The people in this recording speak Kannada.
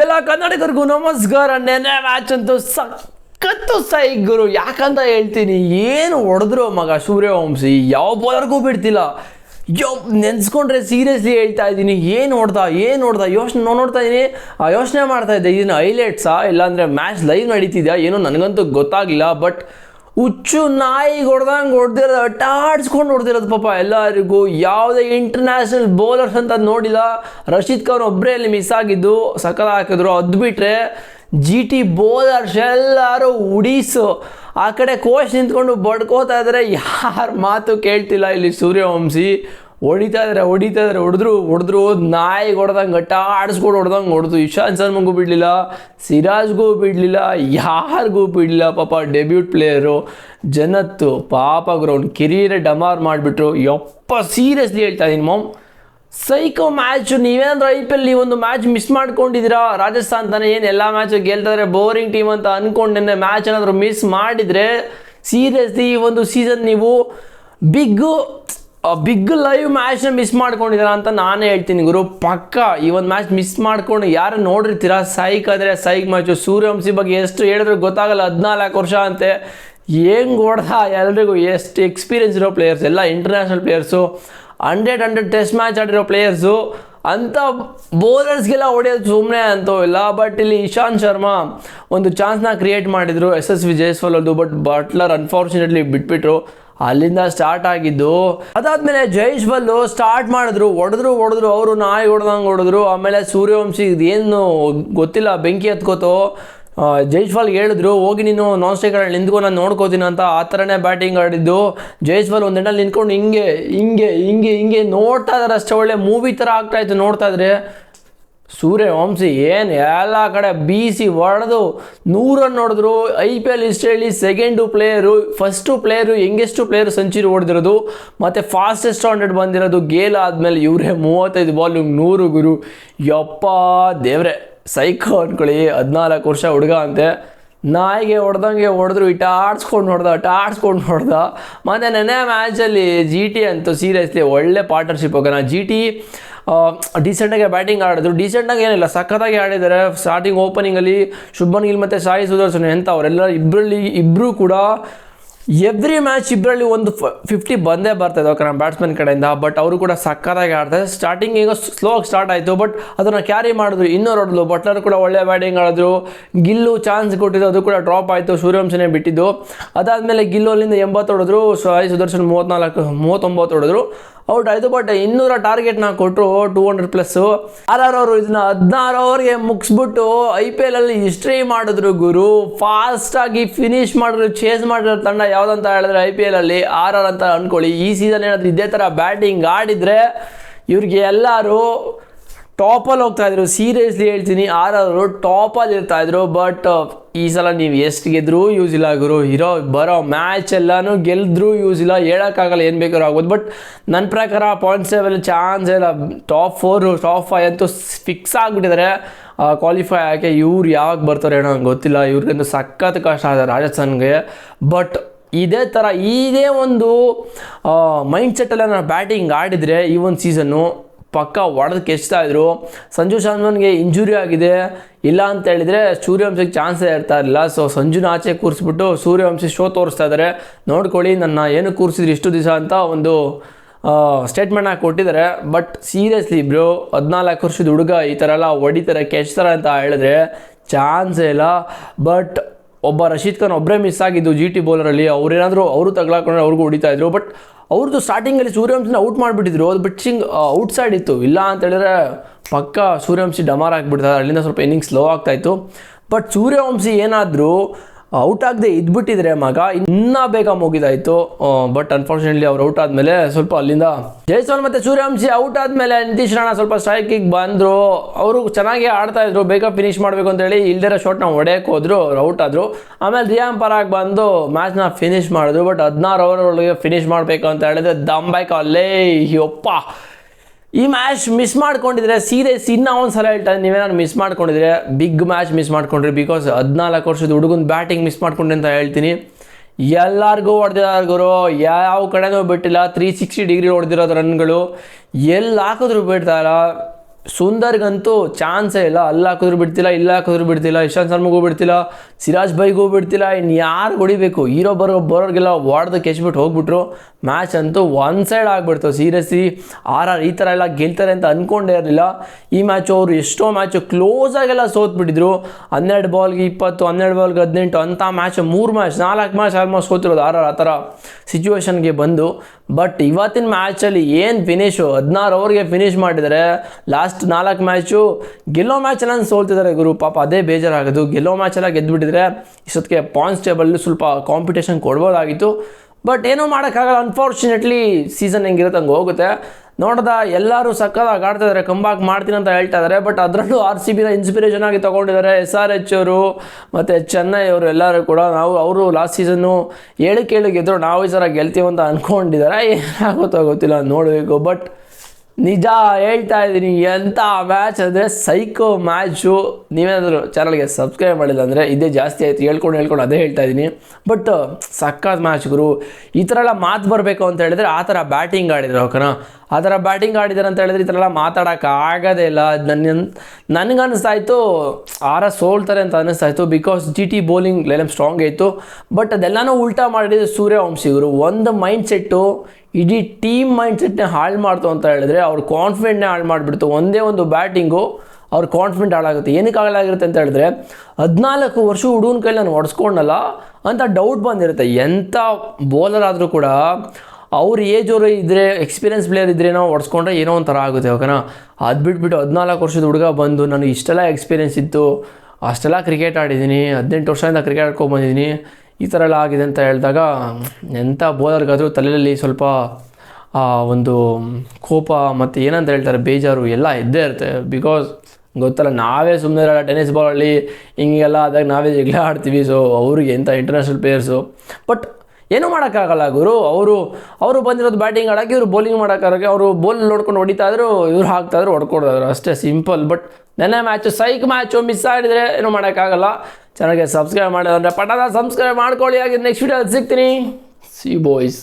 ಎಲ್ಲ ಕನ್ನಡಿಗರಿಗೂ ನಮಸ್ಕಾರ ನೆನೆ ಮ್ಯಾಚ್ ಅಂತೂ ಸಖತ್ತು ಸೈ ಗುರು. ಯಾಕಂತ ಹೇಳ್ತೀನಿ, ಏನು ಹೊಡೆದ್ರು ಮಗ ಸೂರ್ಯವಂಶಿ? ಯಾವ ಬೋಲರ್ಗೂ ಬಿಡ್ತಿಲ್ಲ. ಯೋ, ನೆನ್ಸ್ಕೊಂಡ್ರೆ ಸೀರಿಯಸ್ಲಿ ಹೇಳ್ತಾ ಇದ್ದೀನಿ. ಏನು ಹೊಡ್ದ ಏನು ಹೊಡ್ದ? ಯೋಚನೆ ನೋಡ್ತಾ ಇದ್ದೀನಿ. ಆ ಯೋಚನೆ ಮಾಡ್ತಾ ಇದ್ದೆ. ಇದನ್ನು ಹೈಲೈಟ್ಸಾ ಇಲ್ಲಾಂದರೆ ಮ್ಯಾಚ್ ಲೈವ್ ನಡೀತಿದ್ಯಾ? ಏನೋ ನನಗಂತೂ ಗೊತ್ತಾಗಿಲ್ಲ ಬಟ್ ಹುಚ್ಚು ನಾಯಿಗೆ ಹೊಡೆದಂಗೆ ಹೊಡೆದಿರೋದು, ಅಟ್ಟಾಡ್ಸ್ಕೊಂಡು ಹೊಡೆದಿರೋದು ಪಾಪ ಎಲ್ಲರಿಗೂ. ಯಾವುದೇ ಇಂಟರ್ನ್ಯಾಷನಲ್ ಬೌಲರ್ಸ್ ಅಂತ ನೋಡಿಲ್ಲ. ರಶೀದ್ ಖಾನ್ ಒಬ್ಬರೇ ಅಲ್ಲಿ ಮಿಸ್ ಆಗಿದ್ದು, ಸಕಲ ಹಾಕಿದ್ರು. ಅದು ಬಿಟ್ಟರೆ ಜಿ ಟಿ ಬೌಲರ್ಸ್ ಎಲ್ಲರೂ ಉಡೀಸು. ಆ ಕಡೆ ಕೋಚ್ ನಿಂತ್ಕೊಂಡು ಬಡ್ಕೋತಾ ಇದ್ದಾರೆ ಯಾರ ಮಾತು ಕೇಳ್ತಿಲ್ಲ ಇಲ್ಲಿ ಸೂರ್ಯವಂಶಿ. ಹೊಡಿತಾ ಇದಾರೆ ಹೊಡಿತಾ ಇದಾರೆ. ಹೊಡೆದ್ರು ಹೊಡೆದ್ರು ನಾಯಿಗೆ ಹೊಡೆದಂಗೆ ಗಟ್ಟ ಆಡಿಸ್ಕೊಂಡು ಹೊಡೆದಂಗೆ ಹೊಡೆದು. ಇಶಾಂತ್ ಶರ್ಮಗೂ ಬಿಡಲಿಲ್ಲ, ಸಿರಾಜ್ಗೂ ಬಿಡಲಿಲ್ಲ, ಯಾರಿಗೂ ಬಿಡಲಿಲ್ಲ ಪಾಪ ಡೆಬ್ಯೂಟ್ ಪ್ಲೇಯರು ಜನತ್ತು ಪಾಪ ಗ್ರೌಂಡ್ ಕೆರಿಯರ್ ಡಮಾರ್ ಮಾಡಿಬಿಟ್ರು. ಯಪ್ಪ ಸೀರಿಯಸ್ಲಿ ಹೇಳ್ತಾ ಇದ್ದೀನಿ ಮಾಮ್. ಸೈಕೋ ಮ್ಯಾಚ್ ನೀವೇನಾದ್ರೂ ಐ ಪಿ ಎಲ್ ನೀವೊಂದು ಮ್ಯಾಚ್ ಮಿಸ್ ಮಾಡ್ಕೊಂಡಿದ್ದೀರಾ? ರಾಜಸ್ಥಾನ್ ತಾನೇ ಏನು ಎಲ್ಲ ಮ್ಯಾಚು ಗೆಲ್ತಾರೆ ಬೋರಿಂಗ್ ಟೀಮ್ ಅಂತ ಅಂದ್ಕೊಂಡು ನಿನ್ನೆ ಮ್ಯಾಚ್ ಏನಾದರೂ ಮಿಸ್ ಮಾಡಿದರೆ ಸೀರಿಯಸ್ಲಿ ಈ ಒಂದು ಸೀಸನ್ ನೀವು ಬಿಗ್ಗು ಬಿಗ್ ಲೈವ್ ಮ್ಯಾಚ್ನ ಮಿಸ್ ಮಾಡ್ಕೊಂಡಿದ್ದೀರಾ ಅಂತ ನಾನೇ ಹೇಳ್ತೀನಿ ಗುರು. ಪಕ್ಕ, ಈ ಒಂದು ಮ್ಯಾಚ್ ಮಿಸ್ ಮಾಡ್ಕೊಂಡು ಯಾರು ನೋಡಿರ್ತೀರಾ? ಸೈಕ್ ಆದರೆ ಸೈಕ್ ಮ್ಯಾಚು ಸೂರ್ಯವಂಶಿ ಬಗ್ಗೆ ಎಷ್ಟು ಹೇಳಿದ್ರು ಗೊತ್ತಾಗಲ್ಲ. ಹದಿನಾಲ್ಕು ವರ್ಷ ಅಂತೆ. ಹೆಂಗೆ ಹೊಡೆದ ಎಲ್ರಿಗೂ ಎಷ್ಟು ಎಕ್ಸ್ಪೀರಿಯನ್ಸ್ ಇರೋ ಪ್ಲೇಯರ್ಸ್ ಎಲ್ಲ international players hundred hundred test match ಆಡಿರೋ players ಅಂಥ ಬೌಲರ್ಸ್ಗೆಲ್ಲ ಹೊಡೆಯೋದು ಸುಮ್ಮನೆ ಅಂತೂ ಇಲ್ಲ. ಬಟ್ ಇಲ್ಲಿ ಇಶಾಂತ್ ಶರ್ಮಾ ಒಂದು ಚಾನ್ಸ್ನ ಕ್ರಿಯೇಟ್ ಮಾಡಿದರು. ಎಸ್ ಎಸ್ ವಿ ಜಯಸ್ವಾಲ್ ಅದು ಬಟ್ ಬಟ್ಲರ್ ಅನ್ಫಾರ್ಚುನೇಟ್ಲಿ ಬಿಟ್ಬಿಟ್ರು. ಅಲ್ಲಿಂದ ಸ್ಟಾರ್ಟ್ ಆಗಿದ್ದು, ಅದಾದ್ಮೇಲೆ ಜೈಶ್ವಲ್ಲು ಸ್ಟಾರ್ಟ್ ಮಾಡಿದ್ರು ಹೊಡೆದ್ರು ಹೊಡೆದ್ರು ಅವರು ನಾಯಿ ಹೊಡೆದಂಗೆ ಹೊಡೆದ್ರು, ಆಮೇಲೆ ಸೂರ್ಯವಂಶಿ ಏನು ಗೊತ್ತಿಲ್ಲ, ಬೆಂಕಿ ಹತ್ಕೋತೋ ಜೈಶ್ವಾಲ್ ಜೈಸ್ವಾಲ್ ಹೇಳಿದ್ರು, ಹೋಗಿ ನೀನು ನಾನ್ ಸ್ಟ್ರೈಕರಲ್ಲಿ ನಿಂತ್ಕೊಂಡು ನಾನು ನೋಡ್ಕೋತೀನಿ ಅಂತ, ಆ ಥರನೇ ಬ್ಯಾಟಿಂಗ್ ಆಡಿದ್ದು. ಜೈಸ್ವಾಲ್ ಒಂದು ನಿಂತ್ಕೊಂಡು ಹಿಂಗೆ ಹಿಂಗೆ ಹಿಂಗೆ ಹಿಂಗೆ ನೋಡ್ತಾ ಇದ್ದಾರೆ ಅಷ್ಟೇ, ಒಳ್ಳೆ ಮೂವಿ ಥರ ಆಗ್ತಾಯಿತ್ತು ನೋಡ್ತಾ ಇದ್ರೆ. ಸೂರ್ಯವಂಶಿ ಏನು ಎಲ್ಲ ಕಡೆ ಬೀಸಿ ಹೊಡೆದು ನೂರನ್ನು ನೋಡಿದ್ರು I P L ಹಿಸ್ಟ್ರಿಯಲ್ಲಿ second player first player youngest player century ಹೊಡೆದಿರೋದು, ಮತ್ತು ಫಾಸ್ಟೆಸ್ಟ್ ಹಂಡ್ರೆಡ್ ಬಂದಿರೋದು ಗೇಲ್ ಆದಮೇಲೆ ಇವರೇ ಮೂವತ್ತೈದು ಬಾಲ್ ನೂರು ಗುರು. ಯಪ್ಪ ದೇವ್ರೆ ಸೈಕೋ ಅಂದ್ಕೊಳ್ಳಿ ಹದಿನಾಲ್ಕು ವರ್ಷ ಹುಡುಗ ಅಂತೆ. ನಾಯಿಗೆ ಹೊಡೆದಂಗೆ ಹೊಡೆದ್ರು ಇಟ್ಟ ಆಡಿಸ್ಕೊಂಡು ಹೊಡೆದ ಆಡಿಸ್ಕೊಂಡು ಹೊಡೆದ. ಮತ್ತು ನೆನೆ ಮ್ಯಾಚಲ್ಲಿ ಜಿ ಟಿ ಅಂತೂ ಸೀರಿಯಸ್ಲಿ ಒಳ್ಳೆ ಪಾರ್ಟ್ನರ್ಶಿಪ್ ಹೋಗೋಣ ಜಿ ಟಿ ಡೀಸೆಂಟಾಗಿ ಬ್ಯಾಟಿಂಗ್ ಆಡಿದ್ರು. ಡೀಸೆಂಟಾಗಿ ಏನಿಲ್ಲ, ಸಖತ್ತಾಗಿ ಆಡಿದ್ದಾರೆ. ಸ್ಟಾರ್ಟಿಂಗ್ ಓಪನಿಂಗಲ್ಲಿ ಶುಭನ್ ಗಿಲ್ ಮತ್ತು ಸಾಯಿ ಸುದರ್ಶನ್ ಎಂತ ಅವರೆಲ್ಲ ಇಬ್ಬರಲ್ಲಿ ಇಬ್ಬರೂ ಕೂಡ ಎವ್ರಿ ಮ್ಯಾಚ್ ಇಬ್ಬರಲ್ಲಿ ಒಂದು ಫಿಫ್ಟಿ ಬಂದೇ ಬರ್ತಾ ಇದ್ದಾವೆ ನಮ್ಮ ಬ್ಯಾಟ್ಸ್ಮನ್ ಕಡೆಯಿಂದ ಬಟ್ ಅವರು ಕೂಡ ಸಕ್ಕತ್ತಾಗಿ ಆಡ್ತಾರೆ ಸ್ಟಾರ್ಟಿಂಗ್ ಈಗ ಸ್ಲೋ ಸ್ಟಾರ್ಟ್ ಆಯಿತು ಬಟ್ ಅದನ್ನು ಕ್ಯಾರಿ ಮಾಡಿದ್ರು ಇನ್ನೂ ಹೊಡೆದ್ರು ಬಟ್ಲರ್ ಕೂಡ ಒಳ್ಳೆ ಬ್ಯಾಟಿಂಗ್ ಆಡಿದ್ರು. ಗಿಲ್ಲು ಚಾನ್ಸ್ ಕೊಟ್ಟಿದ್ದು, ಅದು ಕೂಡ ಡ್ರಾಪ್ ಆಯಿತು. ಸೂರ್ಯವಂಶನೇ ಬಿಟ್ಟಿದ್ದು. ಅದಾದಮೇಲೆ ಗಿಲ್ಲು ಅಲ್ಲಿಂದ ಎಂಬತ್ತು ಹೊಡೆದ್ರು. ಸಾಯಿ ಸುದರ್ಶನ್ ಮೂವತ್ತ್ನಾಲ್ಕು ಮೂವತ್ತೊಂಬತ್ತು ಹೊಡೆದ್ರು. ಔಟ್ ಆಯಿತು ಬಟ್ ಇನ್ನೂರ ಟಾರ್ಗೆಟ್ನ ಕೊಟ್ಟರು two hundred plus R R ಅವರು ಇದನ್ನ ಹದಿನಾರು ಓವರ್ಗೆ ಮುಗಿಸ್ಬಿಟ್ಟು ಐ ಪಿ ಎಲ್ ಅಲ್ಲಿ ಹಿಸ್ಟ್ರಿ ಮಾಡಿದ್ರು ಗುರು. ಫಾಸ್ಟಾಗಿ ಫಿನಿಶ್ ಮಾಡಿದ್ರು ಚೇಸ್ ಮಾಡಿರೋ ತಂಡ. ಯಾವುದಂತ ಹೇಳಿದ್ರೆ ಐ ಪಿ ಎಲ್ ಅಲ್ಲಿ ಆರ್ ಆರ್ ಅಂತ ಅನ್ಕೊಳ್ಳಿ. ಈ ಸೀಸನ್ ಏನಾದರೂ ಇದೇ ಥರ ಬ್ಯಾಟಿಂಗ್ ಆಡಿದರೆ ಇವ್ರಿಗೆ ಎಲ್ಲರೂ ಟಾಪಲ್ಲಿ ಹೋಗ್ತಾ ಇದ್ರು. ಸೀರಿಯಸ್ಲಿ ಹೇಳ್ತೀನಿ, ಆರ್ ಟಾಪ್ ಟಾಪಲ್ಲಿ ಇರ್ತಾ ಇದ್ರು. ಬಟ್ ಈ ಸಲ ನೀವು ಎಷ್ಟು ಗೆದ್ರೂ ಯೂಸ್ ಇಲ್ಲ ಗುರು. ಇರೋ, ಬರೋ ಮ್ಯಾಚ್ ಎಲ್ಲಾನು ಗೆಲ್ದ್ರೂ ಯೂಸ್ ಇಲ್ಲ. ಹೇಳೋಕ್ಕಾಗಲ್ಲ ಏನು ಬೇಕಾದ್ರೂ ಆಗ್ಬೋದು. ಬಟ್ ನನ್ನ ಪ್ರಕಾರ ಪಾಯಿಂಟ್ ಲೆವೆಲ್ ಚಾನ್ಸ್ ಇಲ್ಲ ಟಾಪ್ ಫೋರು ಟಾಪ್ ಫೈವ್ ಅಂತೂ ಫಿಕ್ಸ್ ಆಗಿಬಿಟ್ಟಿದ್ದಾರೆ ಕ್ವಾಲಿಫೈ ಆಗಿ ಇವ್ರು ಯಾವಾಗ ಬರ್ತಾರೆ ಏನೋ ಗೊತ್ತಿಲ್ಲ. ಇವ್ರಿಗಂತೂ ಸಖತ್ ಕಷ್ಟ ಇದೆ ರಾಜಸ್ಥಾನ್ಗೆ. ಬಟ್ ಇದೇ ಥರ ಇದೇ ಒಂದು ಮೈಂಡ್ ನಾನು ಬ್ಯಾಟಿಂಗ್ ಆಡಿದರೆ ಈ ಒಂದು ಸೀಸನ್ನು ಪಕ್ಕ ಹೊಡೆದು ಕೆಚ್ತಾ ಇದ್ರು. ಸಂಜು ಶಾನ್ಮನ್ಗೆ ಇಂಜುರಿ ಆಗಿದೆ. ಇಲ್ಲ ಅಂತ ಹೇಳಿದರೆ ಸೂರ್ಯವಂಶಿಗೆ ಚಾನ್ಸೇ ಇರ್ತಾ ಇರಲಿಲ್ಲ. ಸೊ ಸಂಜುನ ಆಚೆ ಕೂರಿಸ್ಬಿಟ್ಟು ಸೂರ್ಯವಂಶಿ ಶೋ ತೋರಿಸ್ತಾ ಇದ್ದಾರೆ ನೋಡ್ಕೊಳ್ಳಿ ನನ್ನ ಏನು ಕೂರಿಸಿದ್ರು ಇಷ್ಟು ದಿವಸ ಅಂತ ಒಂದು ಸ್ಟೇಟ್ಮೆಂಟ್ನ ಕೊಟ್ಟಿದ್ದಾರೆ ಬಟ್ ಸೀರಿಯಸ್ಲಿ ಬ್ರೋ ಹದಿನಾಲ್ಕು ವರ್ಷದ ಹುಡುಗ ಈ ಥರ ಎಲ್ಲ ಹೊಡಿತಾರೆ, ಕೆಚ್ತಾರೆ ಅಂತ ಹೇಳಿದ್ರೆ ಚಾನ್ಸೇ ಇಲ್ಲ. ಬಟ್ ಒಬ್ಬ ರಶೀದ್ ಖಾನ್ ಒಬ್ಬರೇ ಮಿಸ್ ಆಗಿದ್ದು ಜಿ ಟಿ ಬೌಲರಲ್ಲಿ ಅವರೇನಾದರೂ ಅವರು ತಗ್ಲಾಕೊಂಡ್ರೆ ಅವ್ರಿಗೂ ಹೊಡಿತಾ ಇದ್ರು. ಬಟ್ ಅವ್ರದ್ದು ಸ್ಟಾರ್ಟಿಂಗಲ್ಲಿ ಸೂರ್ಯವಂಶನ ಔಟ್ ಮಾಡಿಬಿಟ್ಟಿದ್ರು. ಅದು ಬಿಟ್ಸಿಂಗ್ ಔಟ್ ಸೈಡ್ ಇತ್ತು. ಇಲ್ಲ ಅಂತ ಹೇಳಿದ್ರೆ ಪಕ್ಕ ಸೂರ್ಯವಂಶಿ ಡಮಾರ್ ಆಗಿಬಿಡ್ತಾರೆ ಅಲ್ಲಿಂದ ಸ್ವಲ್ಪ ಇನ್ನಿಂಗ್ ಸ್ಲೋ ಆಗ್ತಾಯಿತ್ತು ಬಟ್ ಸೂರ್ಯವಂಶಿ ಏನಾದರೂ ಔಟ್ ಆಗದೆ ಇದ್ಬಿಟ್ಟಿದ್ರೆ ಮಗ ಇನ್ನೂ ಬೇಗ ಮುಗಿದಾಯಿತು. ಬಟ್ ಅನ್ಫಾರ್ಚುನೇಟ್ಲಿ ಅವ್ರು ಔಟ್ ಆದಮೇಲೆ ಸ್ವಲ್ಪ ಅಲ್ಲಿಂದ ಜೈಸ್ವಾಲ್ ಮತ್ತು ಸೂರ್ಯವಂಶಿ ಔಟ್ ಆದಮೇಲೆ ನಿತೀಶ್ ರಾಣಾ ಸ್ವಲ್ಪ ಸ್ಟ್ರೈಕಿಗೆ ಬಂದರು. ಅವರು ಚೆನ್ನಾಗಿ ಆಡ್ತಾ ಇದ್ರು, ಬೇಗ ಫಿನಿಶ್ ಮಾಡಬೇಕು ಅಂತೇಳಿ ಇಲ್ದಿರೋ ಶಾಟ್ನ ಹೊಡೆಯಕ್ಕೆ ಹೋದ್ರು, ಅವ್ರು ಔಟ್ ಆದರು. ಆಮೇಲೆ ರಿಯಾಮ್ ಪರಾಗ್ ಬಂದು ಮ್ಯಾಚ್ನ ಫಿನಿಶ್ ಮಾಡಿದ್ರು ಬಟ್ ಹದಿನಾರು ಓವರ್ ಒಳಗೆ ಫಿನಿಶ್ ಮಾಡಬೇಕು ಅಂತ ಹೇಳಿದ್ರೆ ದಂಬೈಕ್ ಅಲ್ಲೇ ಯಪ್ಪ. ಈ ಮ್ಯಾಚ್ ಮಿಸ್ ಮಾಡ್ಕೊಂಡಿದ್ರೆ ಸೀರಿಯಸ್ ಇನ್ನೂ ಒಂದು ಸಲ ಹೇಳ್ತಾ ನೀವೇನಾದ್ರು ಮಿಸ್ ಮಾಡ್ಕೊಂಡಿದ್ರೆ, ಬಿಗ್ ಮ್ಯಾಚ್ ಮಿಸ್ ಮಾಡ್ಕೊಂಡ್ರಿ ಬಿಕಾಸ್ ಹದಿನಾಲ್ಕು ವರ್ಷದ ಹುಡುಗನ ಬ್ಯಾಟಿಂಗ್ ಮಿಸ್ ಮಾಡ್ಕೊಂಡ್ರಿ ಅಂತ ಹೇಳ್ತೀನಿ. ಎಲ್ಲರಿಗೂ ಹೊಡೆದಿದ್ದಾರೆ ಯಾವ ಕಡೆನೂ ಬಿಟ್ಟಿಲ್ಲ ತ್ರೀ ಸಿಕ್ಸ್ಟಿ ಡಿಗ್ರಿ ಹೊಡೆದಿರೋದು ರನ್ಗಳು ಎಲ್ಲಿ ಹಾಕಿದ್ರು ಬಿಡ್ತಾರ? ಸುಂದರ್ಗಂತೂ ಚಾನ್ಸೇ ಇಲ್ಲ. ಅಲ್ಲಿ ಹಾಕಿದ್ರು ಬಿಡ್ತಿಲ್ಲ, ಇಲ್ಲ ಹಾಕಿದ್ರು ಬಿಡ್ತಿಲ್ಲ, ಇಶಾಂತ್ ಶರ್ಮಗೂ ಬಿಡ್ತಿಲ್ಲ, ಸಿರಾಜ್ ಬೈಗೂ ಬಿಡ್ತಿಲ್ಲ ಇನ್ನು ಯಾರು ಹೊಡಿಬೇಕು? ಹೀರೋ ಬರೋ ಬರೋರಿಗೆಲ್ಲ ಹೊಡೆದು ಕೆಚ್ಬಿಟ್ಟು ಹೋಗ್ಬಿಟ್ರು. ಮ್ಯಾಚ್ ಅಂತೂ ಒನ್ ಸೈಡ್ ಆಗಿಬಿಡ್ತು. ಸೀರಿಯಸ್ಲಿ ಆರ್ ಆರ್ ಈ ಥರ ಎಲ್ಲ ಗೆಲ್ತಾರೆ ಅಂತ ಅಂದ್ಕೊಂಡೇ ಇರಲಿಲ್ಲ. ಈ ಮ್ಯಾಚು ಅವರು ಎಷ್ಟೋ ಮ್ಯಾಚು ಕ್ಲೋಸಾಗೆಲ್ಲ ಸೋತ್ಬಿಟ್ಟಿದ್ರು. ಹನ್ನೆರಡು ಬಾಲ್ಗೆ ಇಪ್ಪತ್ತು, ಹನ್ನೆರಡು ಬಾಲ್ಗೆ ಹದಿನೆಂಟು ಅಂಥ ಮ್ಯಾಚ್ ಮೂರು ಮ್ಯಾಚ್, ನಾಲ್ಕು ಮ್ಯಾಚ್ ಆಲ್ಮೋಸ್ಟ್ ಸೋತಿರೋದು ಆರ್ ಆರ್ ಆ ಥರ. ಸಿಚುವೇಶನ್ಗೆ ಬಂದು ಬಟ್ ಇವತ್ತಿನ ಮ್ಯಾಚಲ್ಲಿ ಏನು ಫಿನಿಷು ಹದಿನಾರು ಓವರ್ಗೆ ಫಿನಿಶ್ ಮಾಡಿದರೆ ಲಾಸ್ಟ್ ನಾಲ್ಕು ಮ್ಯಾಚು ಗೆಲ್ಲೋ ಮ್ಯಾಚೆಲ್ಲ ಸೋಲ್ತಿದ್ದಾರೆ ಗುರು, ಪಾಪ ಅದೇ ಬೇಜಾರಾಗೋದು. ಗೆಲ್ಲೋ ಮ್ಯಾಚೆಲ್ಲ ಗೆದ್ದುಬಿಟ್ಟಿದ್ರೆ ಇಷ್ಟೊತ್ತಿಗೆ ಪಾಯಿಂಟ್ಸ್ ಟೇಬಲ್ ಸ್ವಲ್ಪ ಕಾಂಪಿಟೇಷನ್ ಕೊಡ್ಬೋದಾಗಿತ್ತು. ಬಟ್ ಏನೂ ಮಾಡೋಕ್ಕಾಗಲ್ಲ. ಅನ್ಫಾರ್ಚುನೇಟ್ಲಿ ಸೀಸನ್ ಹೆಂಗಿರುತ್ತೆ, ಹಂಗೆ ಹೋಗುತ್ತೆ. ನೋಡ್ದ ಎಲ್ಲರೂ ಸಕ್ಕದಾಗ ಆಡ್ತಾ ಇದ್ದಾರೆ ಕಂಬ್ಯಾಕ್ ಮಾಡ್ತೀನಿ ಅಂತ ಹೇಳ್ತಾ ಇದ್ದಾರೆ ಬಟ್ ಅದರಲ್ಲೂ ಆರ್ ಸಿ ಬಿನ ಇನ್ಸ್ಪಿರೇಷನ್ ಆಗಿ ತೊಗೊಂಡಿದ್ದಾರೆ ಎಸ್ ಆರ್ ಎಚ್ ಅವರು, ಮತ್ತು ಚೆನ್ನೈ ಅವರು ಎಲ್ಲರೂ ಕೂಡ ನಾವು, ಅವರು ಲಾಸ್ಟ್ ಸೀಸನ್ನು ಏಳು ಗೆದ್ದರು ನಾವು ಈ ಸಲ ಗೆಲ್ತೀವಿ ಅಂತ ಅಂದ್ಕೊಂಡಿದ್ದಾರೆ ಏನಾಗುತ್ತೋ ಗೊತ್ತಿಲ್ಲ, ನೋಡಬೇಕು ಬಟ್ ನಿಜ ಹೇಳ್ತಾ ಇದ್ದೀನಿ ಎಂಥ ಮ್ಯಾಚ್ ಅಂದರೆ ಸೈಕೋ ಮ್ಯಾಚು ನೀವೇನಾದರೂ ಚಾನಲ್ಗೆ ಸಬ್ಸ್ಕ್ರೈಬ್ ಮಾಡಿಲ್ಲ ಅಂದರೆ ಇದೇ ಜಾಸ್ತಿ ಆಯಿತು, ಹೇಳ್ಕೊಂಡು ಹೇಳ್ಕೊಂಡು ಅದೇ ಹೇಳ್ತಾ ಇದ್ದೀನಿ. ಬಟ್ ಸಕ್ಕತ್ ಮ್ಯಾಚ್ ಗುರು. ಈ ಥರ ಎಲ್ಲ ಮಾತು ಬರಬೇಕು ಅಂತ ಹೇಳಿದ್ರೆ ಆ ಥರ ಬ್ಯಾಟಿಂಗ್ ಆಡಿದ್ರು ಓಕೆನಾ? ಆ ಥರ ಬ್ಯಾಟಿಂಗ್ ಆಡಿದ್ದಾರೆ ಅಂತ ಹೇಳಿದ್ರೆ ಈ ಥರ ಎಲ್ಲ ಮಾತಾಡೋಕೆ ಆಗೋದೇ ಇಲ್ಲ. ನನ್ನ ನನಗನ್ನಿಸ್ತಾಯಿತು ಆರ ಸೋಲ್ತಾರೆ ಅಂತ ಅನ್ನಿಸ್ತಾಯಿತು because G T bowling lineup strong ಇತ್ತು. ಬಟ್ ಅದೆಲ್ಲನೂ ಉಲ್ಟಾ ಮಾಡಿದ್ರು ಸೂರ್ಯವಂಶಿಗರು ಒಂದು ಮೈಂಡ್ ಸೆಟ್ಟು ಇಡೀ ಟೀಮ್ ಮೈಂಡ್ ಸೆಟ್ನೇ ಹಾಳು ಮಾಡ್ತು ಅಂತ ಹೇಳಿದ್ರೆ ಅವ್ರ ಕಾನ್ಫಿಡೆಂಟ್ನೇ ಹಾಳು ಮಾಡಿಬಿಡ್ತು. ಒಂದೇ ಒಂದು ಬ್ಯಾಟಿಂಗು ಅವ್ರ ಕಾನ್ಫಿಡೆಂಟ್ ಹಾಳಾಗುತ್ತೆ. ಏನಕ್ಕೆ ಹಾಳಾಗಿರುತ್ತೆ ಅಂತ ಹೇಳಿದ್ರೆ, ಹದಿನಾಲ್ಕು ವರ್ಷ ಹುಡುಗನ ಕೈಲಿ ನಾನು ಹೊಡೆಸ್ಕೊಂಡಲ್ಲ ಅಂತ ಡೌಟ್ ಬಂದಿರುತ್ತೆ. ಎಂಥ ಬೌಲರ್ ಆದರೂ ಕೂಡ ಅವ್ರ ಏಜ್ ಅವರು ಇದ್ದರೆ ಎಕ್ಸ್ಪೀರಿಯನ್ಸ್ ಪ್ಲೇಯರ್ ಇದ್ದರೆ ನಾವು ಹೊಡ್ಸ್ಕೊಂಡ್ರೆ ಏನೋ ಒಂಥರ ಆಗುತ್ತೆ ಓಕೆನಾ ಅದು ಬಿಟ್ಬಿಟ್ಟು ಹದಿನಾಲ್ಕು ವರ್ಷದ ಹುಡುಗ ಬಂದು ನನಗೆ ಇಷ್ಟೆಲ್ಲ ಎಕ್ಸ್ಪೀರಿಯನ್ಸ್ ಇತ್ತು, ಅಷ್ಟೆಲ್ಲ ಕ್ರಿಕೆಟ್ ಆಡಿದ್ದೀನಿ ಹದಿನೆಂಟು ವರ್ಷದಿಂದ ಕ್ರಿಕೆಟ್ ಆಡ್ಕೊಂಡು ಬಂದಿದ್ದೀನಿ ಈ ಥರ ಎಲ್ಲ ಆಗಿದೆ ಅಂತ ಹೇಳಿದಾಗ ಎಂಥ ಬೋಲರ್ಗಾದರೂ ತಲೆಯಲ್ಲಿ ಸ್ವಲ್ಪ, ಆ, ಒಂದು ಕೋಪ ಮತ್ತು ಏನಂತ ಹೇಳ್ತಾರೆ, ಬೇಜಾರು ಎಲ್ಲ ಇದ್ದೇ ಇರುತ್ತೆ. ಬಿಕಾಸ್ ಗೊತ್ತಲ್ಲ, ನಾವೇ ಸುಮ್ಮನೆ ಇರೋಲ್ಲ ಟೆನಿಸ್ ಬಾಲಲ್ಲಿ ಹಿಂಗೆಲ್ಲ ಆದಾಗ ನಾವೇ ಜಗಳ ಆಡ್ತೀವಿ. ಸೊ ಅವ್ರಿಗೆ ಎಂಥ ಇಂಟರ್ನ್ಯಾಷನಲ್ ಪ್ಲೇಯರ್ಸು ಬಟ್ ಏನೂ ಮಾಡೋಕ್ಕಾಗಲ್ಲ ಗುರು. ಅವರು ಅವರು ಬಂದಿರೋದು ಬ್ಯಾಟಿಂಗ್ ಆಡೋಕ್ಕೆ, ಇವರು ಬೌಲಿಂಗ್ ಮಾಡೋಕ್ಕಾಗಕ್ಕೆ ಅವರು ಬೋಲ್ ನೋಡ್ಕೊಂಡು ಹೊಡಿತಾ ಇದ್ರು, ಇವ್ರು ಹಾಕ್ತಾ ಇದ್ರು ಹೊಡ್ಕೊಡ್ತಾಯಿದ್ರು ಅಷ್ಟೇ ಸಿಂಪಲ್ ಬಟ್ ನೆನ್ನೆ ಮ್ಯಾಚು ಸೈಕ್ ಮ್ಯಾಚು ಮಿಸ್ ಆಗಿದ್ರೆ ಏನೂ ಮಾಡೋಕ್ಕಾಗಲ್ಲ. ಚಾನಲ್ಗೆ ಸಬ್ಸ್ಕ್ರೈಬ್ ಮಾಡಿದ್ರೆ ಪಟಾದ ಸಬ್ಸ್ಕ್ರೈಬ್ ಮಾಡ್ಕೊಳ್ಳಿ. ಹಾಗೆ ನೆಕ್ಸ್ಟ್ ವೀಡಿಯೋ ಸಿಗ್ತೀನಿ. See boys